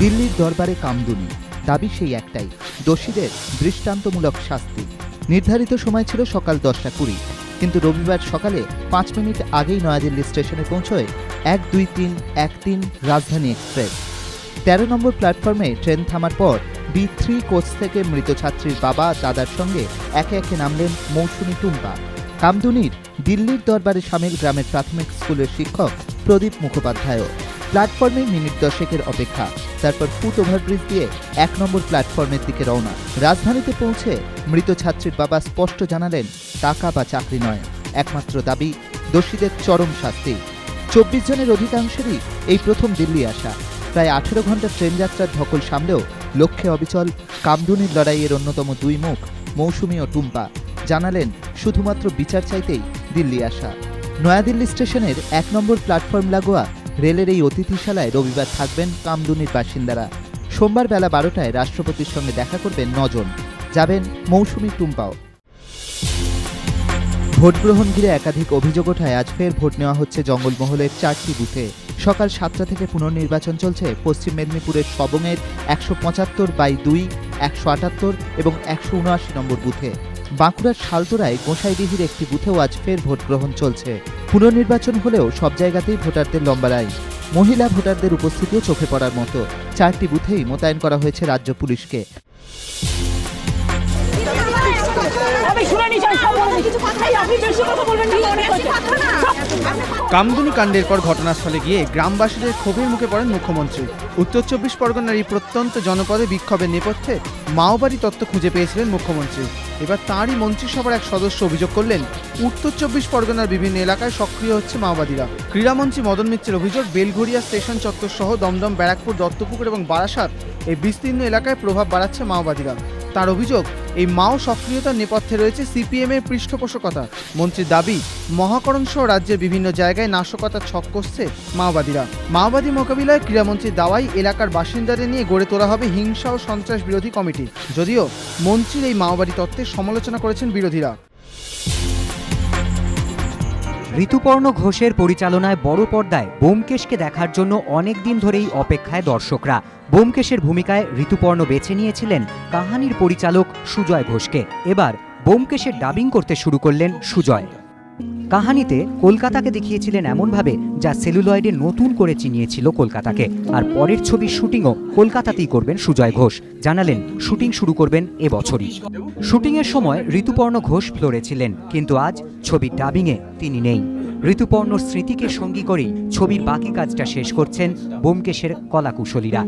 দিল্লির দরবারে কামদুনি। দাবি সেই একটাই, দোষীদের দৃষ্টান্তমূলক শাস্তি। নির্ধারিত সময় ছিল সকাল দশটা কুড়ি, কিন্তু রবিবার সকালে পাঁচ মিনিট আগেই নয়াদিল্লি স্টেশনে পৌঁছয় এক দুই তিন এক তিন রাজধানী এক্সপ্রেস। তেরো নম্বর প্ল্যাটফর্মে ট্রেন থামার পর বি থ্রি কোচ থেকে মৃত ছাত্রীর বাবা, দাদার সঙ্গে একে একে নামলেন মৌসুমী টুম্পা। কামদুনির দিল্লির দরবারে সামিল গ্রামের প্রাথমিক স্কুলের শিক্ষক প্রদীপ মুখোপাধ্যায়ও। প্ল্যাটফর্মে মিনিট দশেকের অপেক্ষা। তারপর ফুট ওভারব্রিজ দিয়ে এক নম্বর প্ল্যাটফর্মের দিকে রওনা। রাজধানীতে পৌঁছে মৃত ছাত্রীর বাবা স্পষ্ট জানালেন, টাকা বা চাকরি নয়। একমাত্র দাবি, দোষীদের চরম শাস্তি। চব্বিশ জনের অধিকাংশেরই এই প্রথম দিল্লি আসা। প্রায় আঠেরো ঘণ্টা ট্রেন যাত্রার ধকল সামলেও লক্ষ্যে অবিচল কামদুনির লড়াইয়ের অন্যতম দুই মুখ, মৌসুমী ও টুম্পা। জানালেন, শুধুমাত্র বিচার চাইতেই দিল্লি আসা। নয়াদিল্লি স্টেশনের এক নম্বর প্ল্যাটফর্ম লাগোয়া রেলের এই অতিথিশালায় রবিবার থাকবেন কামদুনির বাসিন্দারা। সোমবার বেলা বারোটায় রাষ্ট্রপতির সঙ্গে দেখা করবেন নজন। যাবেন মৌসুমী টুম্পাও। ভোট গ্রহণ ঘিরে একাধিক অভিযোগ ওঠায় আজ ফের ভোট নেওয়া হচ্ছে জঙ্গলমহলের চারটি বুথে। সকাল সাতটা থেকে পুনর্নির্বাচন চলছে। পশ্চিম মেদিনীপুরের সবংয়ের একশো পঁচাত্তর বাই দুই, একশো আটাত্তর এবং একশো উনআশি নম্বর বুথে। বাঁকুড়ার শালতোরায় গোসাইডিহির একটি বুথেও আজ ফের ভোট গ্রহণ চলছে। পুনর্নির্বাচন হলেও সব জায়গাতেই ভোটারদের লম্বা লাইন। মহিলা ভোটারদের উপস্থিতিও চোখে পড়ার মতো। চারটি বুথেই মোতায়েন করা হয়েছে রাজ্য পুলিশকে। আমি শুনানি চাই সব কিছু কথাই আপনি বেশি কথা বলবেন কামদুনি কাণ্ডের পর ঘটনাস্থলে গিয়ে গ্রামবাসীদের ক্ষোভের মুখে পড়েন মুখ্যমন্ত্রী। উত্তর চব্বিশ পরগনার এই প্রত্যন্ত জনপদে বিক্ষোভের নেপথ্যে মাওবাড়ি তত্ত্ব খুঁজে পেয়েছিলেন মুখ্যমন্ত্রী। এবার তাঁরই মন্ত্রিসভার এক সদস্য অভিযোগ করলেন, উত্তর চব্বিশ পরগনার বিভিন্ন এলাকায় সক্রিয় হচ্ছে মাওবাদীরা। ক্রীড়ামন্ত্রী মদন মিত্রের অভিযোগ বেলঘরিয়া স্টেশন চত্বর সহ দমদম, ব্যারাকপুর, দত্তপুকুর এবং বারাসাত এই বিস্তীর্ণ এলাকায় প্রভাব বাড়াচ্ছে মাওবাদীরা। তার অভিযোগ, এই মাও সক্রিয়তার নেপথ্যে রয়েছে সিপিএমের পৃষ্ঠপোষকতা। মন্ত্রীর দাবি, মহাকরণ সহ রাজ্যের বিভিন্ন জায়গায় নাশকতা ছক কষছে মাওবাদীরা। মাওবাদী মোকাবিলায় ক্রীড়ামন্ত্রীর দাওয়াই এলাকার বাসিন্দাদের নিয়ে গড়ে তোলা হবে হিংসা ও সন্ত্রাস বিরোধী কমিটি। যদিও মন্ত্রীর এই মাওবাদী তত্ত্বের সমালোচনা করেছেন বিরোধীরা। ঋতুপর্ণ ঘোষের পরিচালনায় বড় পর্দায় বোমকেশকে দেখার জন্য অনেক দিন ধরেই অপেক্ষায় দর্শকরা। বোমকেশের ভূমিকায় ঋতুপর্ণ বেছে নিয়েছিলেন কাহানির পরিচালক সুজয় ঘোষকে। এবার বোমকেশের ডাবিং করতে শুরু করলেন সুজয়। কাহানিতে কলকাতাকে দেখিয়েছিলেন এমনভাবে যা সেলুলয়েডে নতুন করে চিনিয়েছিল কলকাতাকে। আর পরের ছবির শুটিংও কলকাতাতেই করবেন সুজয় ঘোষ। জানালেন, শুটিং শুরু করবেন এবছরই শুটিংয়ের সময় ঋতুপর্ণ ঘোষ ফ্লোরে ছিলেন কিন্তু আজ ছবির ডাবিংয়ে তিনি নেই। ঋতুপর্ণর স্মৃতিকে সঙ্গী করেই ছবির বাকি কাজটা শেষ করছেন বোমকেশের কলাকুশলীরা।